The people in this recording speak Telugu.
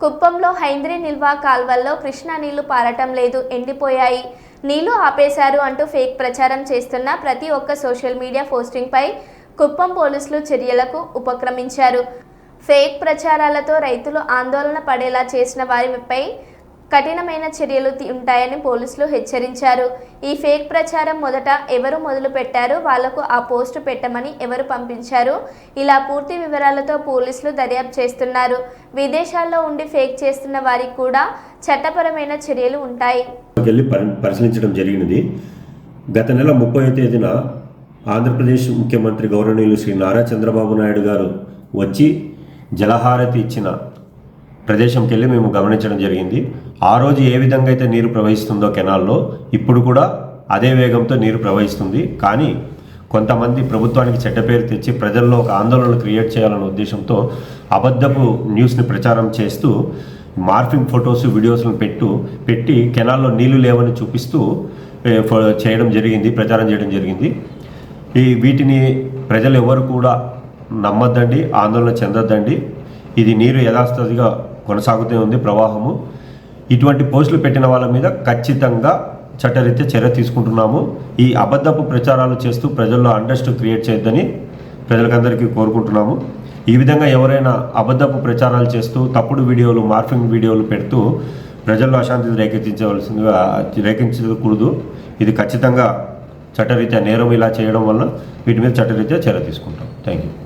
కుప్పంలో హైంద్రి నిల్వ కాల్వల్లో కృష్ణా నీళ్ళు పారటం లేదు ఎండిపోయాయి. నీళ్ళు ఆపేశారు అంటూ ఫేక్ ప్రచారం చేస్తున్న ప్రతి ఒక్క సోషల్ మీడియా పోస్టింగ్పై కుప్పం పోలీసులు చర్యలకు ఉపక్రమించారు. ఫేక్ ప్రచారాలతో రైతులు ఆందోళన పడేలా చేసిన వారిపై కఠినమైన చర్యలు ఉంటాయని పోలీసులు హెచ్చరించారు. ఈ ఫేక్ ప్రచారం మొదట ఎవరు మొదలు పెట్టారు వాళ్ళకు ఆ పోస్టు పెట్టమని ఎవరు పంపించారు? ఇలా పూర్తి వివరాలతో పోలీసులు దర్యాప్తు చేస్తున్నారు. విదేశాల్లో ఉండి ఫేక్ చేస్తున్న వారికి కూడా చట్టపరమైన చర్యలు ఉంటాయి. పరిశీలించడం జరిగినది. గత నెల ముప్పై తేదీన ఆంధ్రప్రదేశ్ ముఖ్యమంత్రి గౌరవనీయులు శ్రీ నారా చంద్రబాబు నాయుడు గారు వచ్చి జలహారతి ఇచ్చిన ప్రదేశంకి వెళ్ళి మేము గమనించడం జరిగింది. ఆ రోజు ఏ విధంగా అయితే నీరు ప్రవహిస్తుందో కెనాల్లో ఇప్పుడు కూడా అదే వేగంతో నీరు ప్రవహిస్తుంది. కానీ కొంతమంది ప్రభుత్వానికి చెడ్డ పేరు తెచ్చి ప్రజల్లో ఒక ఆందోళనలు క్రియేట్ చేయాలనే ఉద్దేశంతో అబద్ధపు న్యూస్ని ప్రచారం చేస్తూ మార్ఫింగ్ ఫొటోస్ వీడియోస్లను పెట్టు పెట్టి కెనాల్లో నీళ్ళు లేవని చూపిస్తూ చేయడం జరిగింది ప్రచారం చేయడం జరిగింది. ఈ వీటిని ప్రజలు ఎవరు కూడా నమ్మద్దండి ఆందోళన చెందొద్దండి. ఇది నీరు యథాస్థితిగా కొనసాగుతూ ఉంది ప్రవాహము. ఇటువంటి పోస్టులు పెట్టిన వాళ్ళ మీద ఖచ్చితంగా చట్టరీత్యా చర్య తీసుకుంటున్నాము. ఈ అబద్ధపు ప్రచారాలు చేస్తూ ప్రజల్లో అండర్స్ట్ క్రియేట్ చేయొద్దని ప్రజలకందరికీ కోరుకుంటున్నాము. ఈ విధంగా ఎవరైనా అబద్ధపు ప్రచారాలు చేస్తూ తప్పుడు వీడియోలు మార్ఫింగ్ వీడియోలు పెడుతూ ప్రజల్లో అశాంతి రేకెత్తించవలసిందిగా రేకెత్తించకూడదు. ఇది ఖచ్చితంగా చట్టరీత్యా నేరం ఇలా చేయడం వల్ల వీటి మీద చట్టరీత్యా చర్య తీసుకుంటాం. Thank you